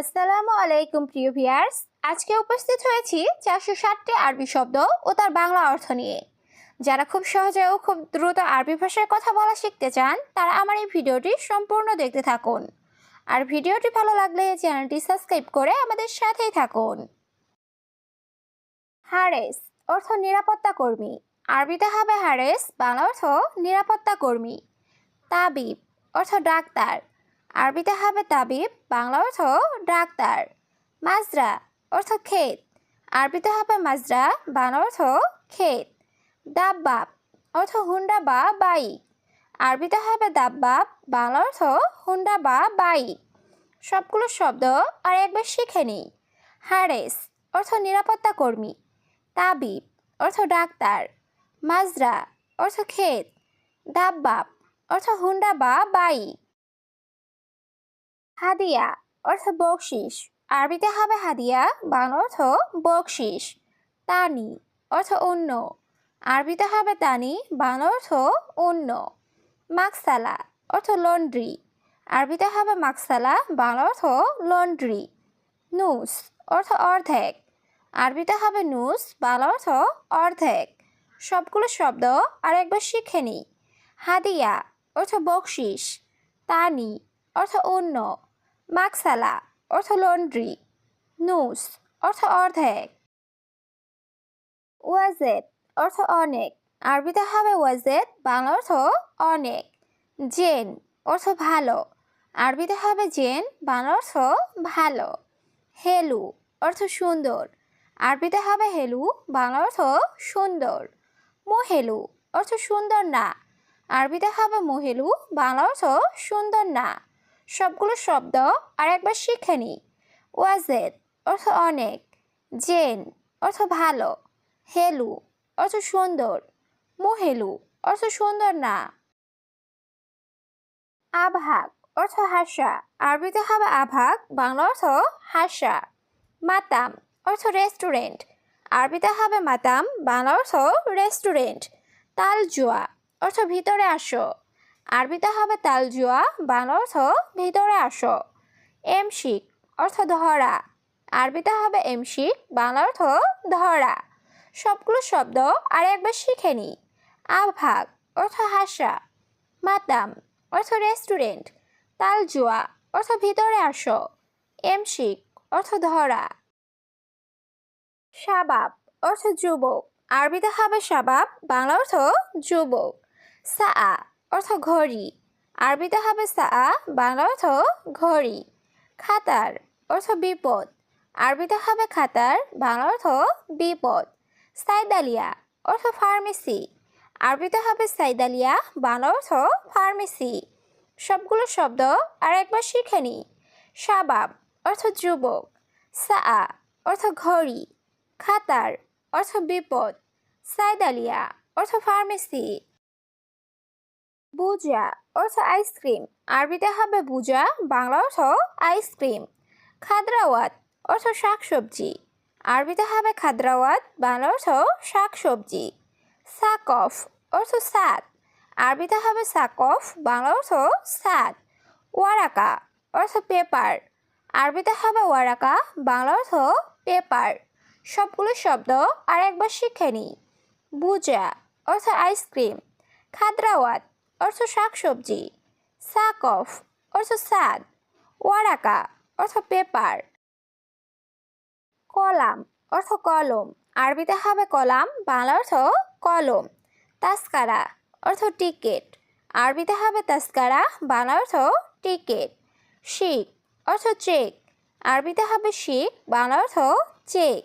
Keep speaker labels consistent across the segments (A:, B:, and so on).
A: আসসালামু আলাইকুম, প্রিয় ভিয়ার্স আজকে উপস্থিত হয়েছি চারশো ষাটটি আরবি শব্দ ও তার বাংলা অর্থ নিয়ে। যারা খুব সহজে ও খুব দ্রুত আরবি ভাষায় কথা বলা শিখতে চান, তারা আমার এই ভিডিওটি সম্পূর্ণ দেখতে থাকুন। আর ভিডিওটি ভালো লাগলে চ্যানেলটি সাবস্ক্রাইব করে আমাদের সাথেই থাকুন। হারেস, অর্থ নিরাপত্তা কর্মী। আরবিতে হবে হারেস, বাংলা অর্থ নিরাপত্তা কর্মী। তাবিব, অর্থ ডাক্তার। আরবিতে হবে তাবিব, বাংলা অর্থ ডাক্তার। মাজরা অর্থ ক্ষেত। আরবিতে হবে মাজরা, বাংলা অর্থ ক্ষেত। দাব্বাব অর্থ হুন্ডা বা বাইক। আরবিতে হবে দাব্বাব, বাংলা অর্থ হুন্ডা বা বাইক। সবগুলো শব্দ আর একবার শিখে নিই। হারেস অর্থ নিরাপত্তা কর্মী। তাবিব অর্থ ডাক্তার। মাজরা অর্থ ক্ষেত। দাব্বাব অর্থ হুন্ডা বা বাইক। হাদিয়া অর্থ বকশিস। আরবিতে হবে হাদিয়া, বাংলা অর্থ বকশিস। তানি অর্থ অন্য। আরবিতে হবে তানি, বাংলা অর্থ অন্য। মাকসালা অর্থ লন্ড্রি। আরবিতে হবে মাকসালা, বাংলা অর্থ লন্ড্রি। নুস অর্থ অর্ধেক। আরবিতে হবে নুস, বাংলা অর্থ অর্ধেক। সবগুলো শব্দ আর একবার শিখে নিই হাদিয়া অর্থ বকশিস। তানি অর্থ অন্য। মাকসালা অর্থ লন্ড্রি, নুস, অর্থ অর্ধেক। ওয়াজেদ, অর্থ অনেক। আরবিতে হবে ওয়াজেদ, বাংলা অর্থ অনেক। জেন, অর্থ ভালো। আরবিতে হবে জেন, বাংলা অর্থ ভালো। হেলু, অর্থ সুন্দর। আরবিতে হবে হেলু, বাংলা অর্থ সুন্দর। মোহেলু, অর্থ সুন্দর না। আরবিতে হবে মোহেলু, বাংলা অর্থ সুন্দর না। সবগুলো শব্দ আর একবার শিখে নিই। ওয়াজেদ অর্থ অনেক। জেন অর্থ ভালো। হেলু অর্থ সুন্দর। মোহেলু অর্থ সুন্দর না। আভাগ অর্থ হাসা। আরবিতে হবে আভাগ বাংলা অর্থ হাসা। মাতাম অর্থ রেস্টুরেন্ট আরবিতে হবে মাতাম বাংলা অর্থ রেস্টুরেন্ট তালজুয়া অর্থ ভিতরে আসো। আরবিতে হবে তালজুয়া, বাংলা অর্থ ভিতরে আসো। এমশিক অর্থ ধরা। আরবিতে হবে এমশিক, বাংলা অর্থ ধরা। সবগুলো শব্দ আর একবার শিখে নিই আভাগ অর্থ হাসা। মাতাম অর্থ রেস্টুরেন্ট। তালজুয়া অর্থ ভিতরে আসো। এমশিক অর্থ ধরা। শাবাব অর্থ যুবক। আরবিতে হবে শাবাব, বাংলা অর্থ যুবক। সা অর্থ ঘড়ি। আরবিতে হবে সা বাংলা অর্থ ঘড়ি। খাতার অর্থ বিপদ। আরবিতে হবে খাতার, বাংলা অর্থ বিপদ। সাইদালিয়া অর্থ ফার্মেসি। আরবিতে হবে সাইদালিয়া, বাংলা অর্থ ফার্মেসি। সবগুলো শব্দ আর একবার শিখে নিই শাবাব অর্থ যুবক। সা অর্থ ঘড়ি। খাতার অর্থ বিপদ। সাইদালিয়া অর্থ ফার্মেসি। বুজা অর্থ আইসক্রিম আরবিতে হবে বুজা, বাংলা অর্থ আইসক্রিম খাদ্রাওয়াত অর্থ শাকসবজি। আরবিতে হবে খাদ্রাওয়াত, বাংলা অর্থ শাকসবজি। সাকফ অর্থ সাদ আরবিতে হবে সাকফ, বাংলা অর্থ সাদ ওয়ারাকা অর্থ পেপার। আরবিতে হবে ওয়ারাকা, বাংলা অর্থ পেপার। সবগুলো শব্দ আর একবার শিখে নিই। বুজা অর্থ আইসক্রিম খাদ্রাওয়াত অর্থ শাকসবজি সাক অফ অর্থ সাদ ওয়ারাকা, অর্থ পেপার কলাম, অর্থ কলম, আরবিতে হবে কলাম, বাংলা অর্থ কলম, তাস্কারা, অর্থ টিকেট আরবিতে হবে তাস্কারা, বাংলা অর্থ টিকেট শিখ অর্থ চেক আরবিতে হবে শিখ বাংলা অর্থ চেক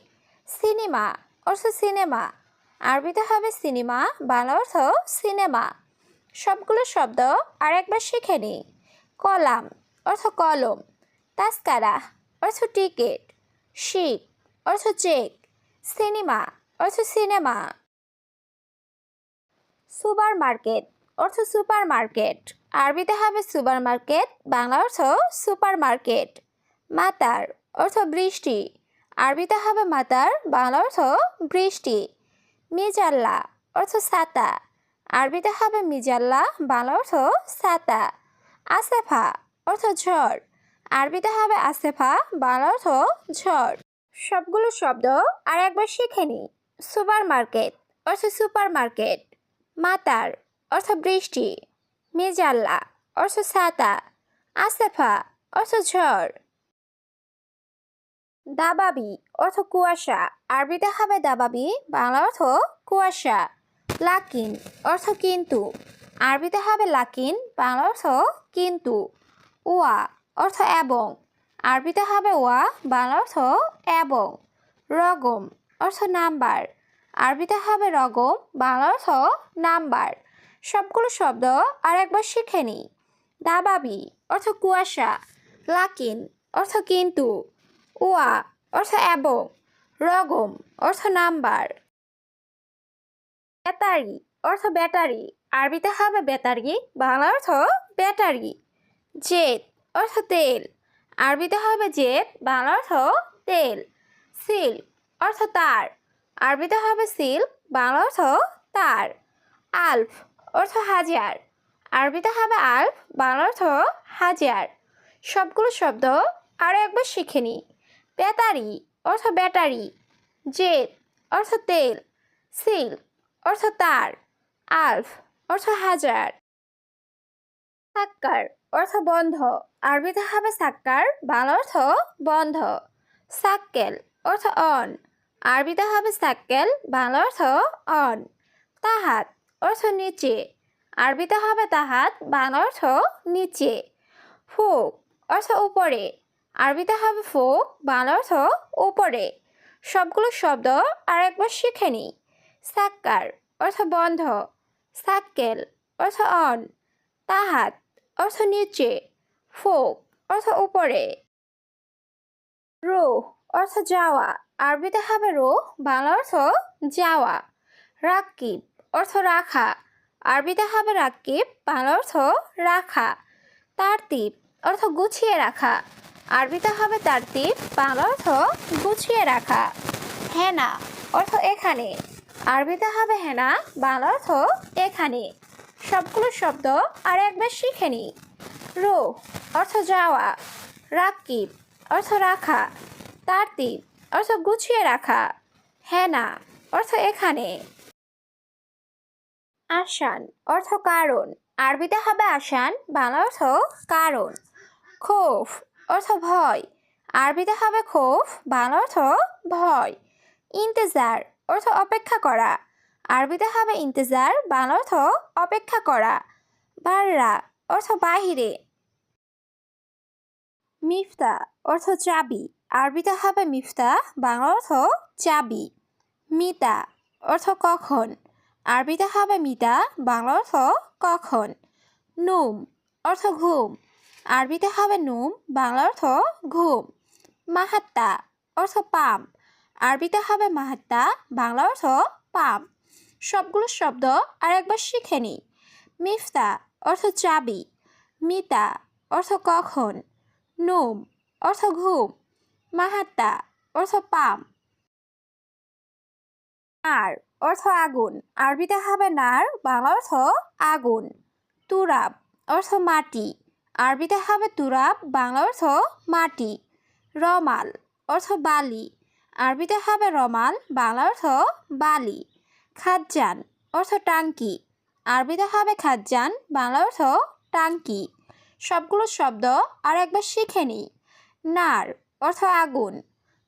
A: সিনেমা অর্থ সিনেমা আরবিতে হবে সিনেমা বাংলা অর্থ সিনেমা সবগুলো শব্দ আর একবার শিখে নিই। কলাম অর্থ কলম তাস্কারা অর্থ টিকিট শিখ অর্থ চেক, সিনেমা অর্থ সিনেমা। সুপার মার্কেট অর্থ সুপার মার্কেট আরবিতে হবে সুপার মার্কেট বাংলা অর্থ সুপার মার্কেট মাতার অর্থ বৃষ্টি, আরবিতে হবে মাতার, বাংলা অর্থ বৃষ্টি। মিজাল্লা অর্থ ছাতা আরবিতে হবে মিজাল্লা, বাংলা অর্থ সাতা আসেফা অর্থ ঝড়। আরবিতে হবে আসেফা, বাংলা অর্থ ঝড়। সবগুলো শব্দ আর একবার শিখে নিই। সুপার মার্কেট অর্থ সুপার মার্কেট মাতার অর্থ বৃষ্টি। মেজাল্লা অর্থ সাতা আসেফা অর্থ ঝড়। দাবাবি অর্থ কুয়াশা। আরবিতে হবে দাবাবি, বাংলা অর্থ কুয়াশা। লাকিন অর্থ কিন্তু। আরবিতে হবে লাকিন বাংলা অর্থ কিন্তু। ওয়া অর্থ এবং। আরবিতে হবে ওয়া বাংলা অর্থ এবং। রগম অর্থ নাম্বার। আরবিতে হবে রগম বাংলা অর্থ নাম্বার। সবগুলো শব্দ আর একবার শিখে নিই। দাবাবি অর্থ কুয়াশা, লাকিন অর্থ কিন্তু। ওয়া অর্থ এবং। রগম অর্থ নাম্বার। ব্যাটারি, অর্থ ব্যাটারি। আরবিতে হবে ব্যাটারি, বাংলা অর্থ ব্যাটারি। জেট অর্থ তেল। আরবিতে হবে জেদ, বাংলা অর্থ তেল। সিল্ক অর্থ তার। আরবিতে হবে সিল্ক বাংলা অর্থ তার। আলফ, অর্থ হাজার। আরবিতে হবে আলফ, বাংলা অর্থ হাজার। সবগুলো শব্দ আরও একবার শিখে নিই ব্যাটারি, অর্থ ব্যাটারি। জেট অর্থ তেল। সিল্ক অর্থ তার। আলফ, অর্থ হাজার। সাক্কার, অর্থ বন্ধ। আরবিতে হবে সাক্কার, বাংলা অর্থ বন্ধ। সাক্কেল, অর্থ অন। আরবিতে হবে সাক্কেল, বাংলা অর্থ অন। তাহাত, অর্থ নিচে। আরবিতে হবে তাহাত, বাংলা অর্থ নিচে। ফুক, অর্থ উপরে। আরবিতে হবে ফুক, বাংলা অর্থ উপরে। সবগুলো শব্দ আর একবার শিখে নিই। সাক্কার অর্থ বন্ধ, সাক্কেল অর্থ অন, তাহাত অর্থ নিচে, ফোক অর্থ উপরে। রুহ অর্থ যাওয়া, আরবিতে হবে রুহ, বাংলা অর্থ যাওয়া। রাকিব অর্থ রাখা, আরবিতে হবে রাকিব বাংলা অর্থ রাখা। তারতিব অর্থ গুছিয়ে রাখা, আরবিতে হবে তারতিব, বাংলা অর্থ গুছিয়ে রাখা। হেনা অর্থ এখানে। আরবিতে হবে হেনা বাংলা অর্থ এখানে। সবগুলো শব্দ আর একবার শিখে নিই রো, অর্থ যাওয়া। রাকিব, অর্থ রাখা। তারতিব, অর্থ গুছিয়ে রাখা। হেনা অর্থ এখানে। আসান অর্থ কারণ। আরবিতে হবে আসান বাংলা অর্থ কারণ। খোফ, অর্থ ভয়। আরবিতে হবে খোফ বাংলা অর্থ ভয়। ইন্তেজার অর্থ অপেক্ষা করা। আরবিতে হবে ইন্তেজার, বাংলা অর্থ অপেক্ষা করা। বাররা, অর্থ বাহিরে। মিফতা, অর্থ চাবি। আরবিতে হবে মিফতা, বাংলা অর্থ চাবি। মিতা, অর্থ কখন। আরবিতে হবে মিতা, বাংলা অর্থ কখন। নুম, অর্থ ঘুম। আরবিতে হবে নুম, বাংলা অর্থ ঘুম। মাহাত্তা, অর্থ পাম। আরবিতে হবে মাহাত্তা, বাংলা অর্থ পাম। সবগুলো শব্দ আর একবার শিখে নিই মিফতা অর্থ চাবি। মিতা অর্থ কখন। নুম অর্থ ঘুম। মাহাত্তা অর্থ পাম। আর অর্থ আগুন। আরবিতে হবে নার, বাংলা অর্থ আগুন। তুরাব অর্থ মাটি। আরবিতে হবে তুরাব, বাংলা অর্থ মাটি। রমাল অর্থ বালি। আরবিতে হবে রমাল, বাংলা অর্থ বালি, খাজ্জান অর্থ টাঙ্কি। আরবিতে হবে খাজ্জান, বাংলা অর্থ টাঙ্কি। সবগুলো শব্দ আর একবার শিখে নিই। নার অর্থ আগুন,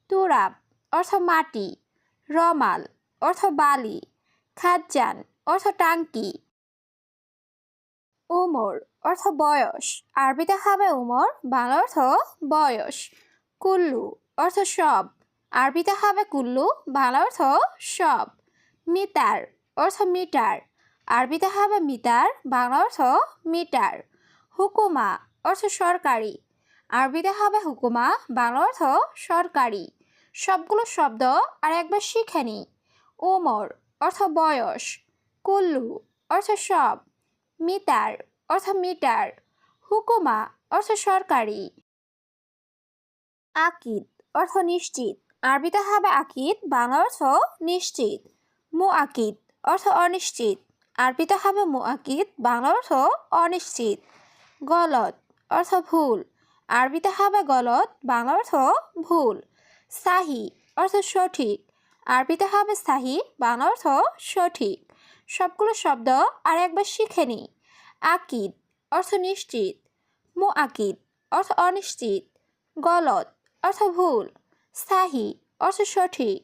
A: তুরাব অর্থ মাটি, রমাল অর্থ বালি, খাজ্জান অর্থ টাঙ্কি। উমর অর্থ বয়স, আরবিতে হবে উমর, বাংলা অর্থ বয়স। কুল্লু অর্থ সব। আরবিতে হবে কুল্লু, বাংলা অর্থ সব। মিটার অর্থ মিটার। আরবিতে হবে মিটার, বাংলা অর্থ মিটার। হুকুমা অর্থ সরকারি। আরবিতে হবে হুকুমা, বাংলা অর্থ সরকারি। সবগুলো শব্দ আর একবার শিখে নিই ওমর অর্থ বয়স। কুল্লু অর্থ সব। মিটার অর্থ মিটার। হুকুমা অর্থ সরকারি। আকিদ অর্থ নিশ্চিত। আরবিতে হবে আকিদ, বাংলা অর্থ নিশ্চিত। মু আকিদ অর্থ অনিশ্চিত। আরবিতে হবে মু আকিদ বাংলা অর্থ অনিশ্চিত। গলত অর্থ ভুল। আরবিতে হবে গলত বাংলা অর্থ ভুল। সাহি অর্থ সঠিক। আরবিতে হবে সাহি, বাংলা অর্থ সঠিক। সবগুলো শব্দ আর একবার শিখে নিই আকিদ অর্থ নিশ্চিত। মু আকিদ অর্থ অনিশ্চিত। গলত অর্থ ভুল। সাহি অর্থ সঠিক